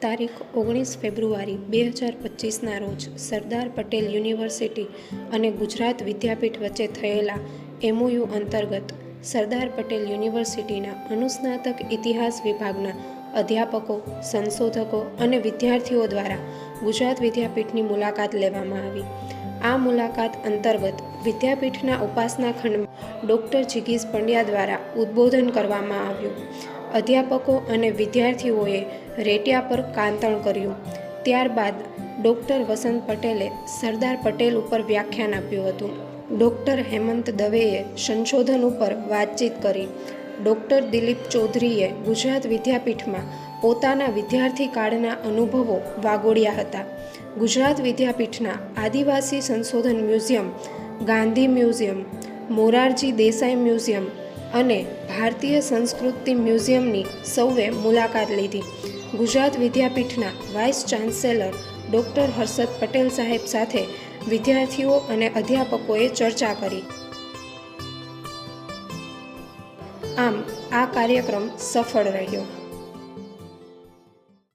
તારીખ ઓગણીસ ફેબ્રુઆરી બે હજાર પચીસના રોજ સરદાર પટેલ યુનિવર્સિટી અને ગુજરાત વિદ્યાપીઠ વચ્ચે થયેલા એમઓયુ અંતર્ગત સરદાર પટેલ યુનિવર્સિટીના અનુસ્નાતક ઇતિહાસ વિભાગના અધ્યાપકો, સંશોધકો અને વિદ્યાર્થીઓ દ્વારા ગુજરાત વિદ્યાપીઠની મુલાકાત લેવામાં આવી. આ મુલાકાત અંતર્ગત વિદ્યાપીઠના ઉપાસના ખંડમાં ડૉક્ટર જિગીશ પંડ્યા દ્વારા ઉદ્બોધન કરવામાં આવ્યું. અધ્યાપકો અને વિદ્યાર્થીઓએ રેટિયા પર કાંતણ કર્યું. ત્યારબાદ ડૉક્ટર વસંત પટેલે સરદાર પટેલ ઉપર વ્યાખ્યાન આપ્યું હતું. ડૉક્ટર હેમંત દવેએ સંશોધન ઉપર વાતચીત કરી. ડૉક્ટર દિલીપ ચૌધરીએ ગુજરાત વિદ્યાપીઠમાં પોતાના વિદ્યાર્થી કાળના અનુભવો વાગોળ્યા હતા. ગુજરાત વિદ્યાપીઠના આદિવાસી સંશોધન museum, Gandhi museum, Morarji Desai museum અને ભારતીય સંસ્કૃતિ મ્યુઝિયમની સૌએ મુલાકાત લીધી. Gujarat વિદ્યાપીઠના vice chancellor doctor Harshad Patel સાહેબ સાથે વિદ્યાર્થીઓ અને અધ્યાપકોએ ચર્ચા કરી. આમ આ કાર્યક્રમ સફળ રહ્યો.